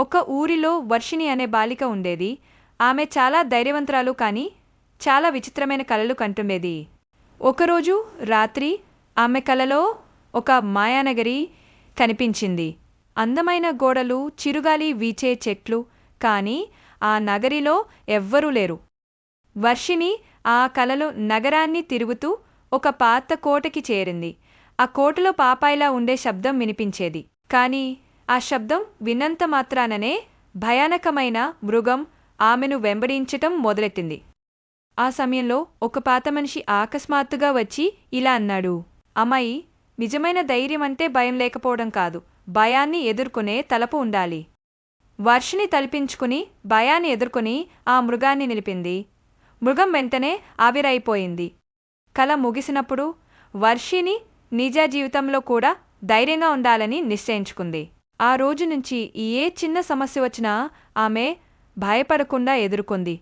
ఒక ఊరిలో వర్షిణి అనే బాలిక ఉండేది. ఆమె చాలా ధైర్యవంతురాలు కానీ చాలా విచిత్రమైన కలలు కంటుండేది. ఒకరోజు రాత్రి ఆమె కలలో ఒక మాయానగరి కనిపించింది. అందమైన గోడలు చిరుగాలి వీచే చెట్లు కానీ ఆ నగరిలో ఎవ్వరూ లేరు. వర్షిణి ఆ కలలో నగరాన్ని తిరుగుతూ ఒక పాత కోటకి చేరింది. ఆ కోటలో పాపాయిలా ఉండే శబ్దం వినిపించేది. కాని ఆ శబ్దం విన్నంత మాత్రాననే భయానకమైన మృగం ఆమెను వెంబడించటం మొదలెట్టింది. ఆ సమయంలో ఒక పాత మనిషి ఆకస్మాత్తుగా వచ్చి ఇలా అన్నాడు అమ్మాయి నిజమైన ధైర్యం అంటే భయం లేకపోవడం కాదు. భయాన్ని ఎదుర్కొనే తలపు ఉండాలి. వర్షిని తలపించుకుని భయాన్ని ఎదుర్కొని ఆ మృగాన్ని నిలిపింది. మృగం వెంటనే ఆవిరైపోయింది. కల ముగిసినప్పుడు వర్షిని నిజ జీవితంలో కూడా ధైర్యంగా ఉండాలని నిశ్చయించుకుంది. ఆ రోజు నుంచి ఏ చిన్న సమస్య వచ్చినా ఆమె భయపడకుండా ఎదుర్కొంది.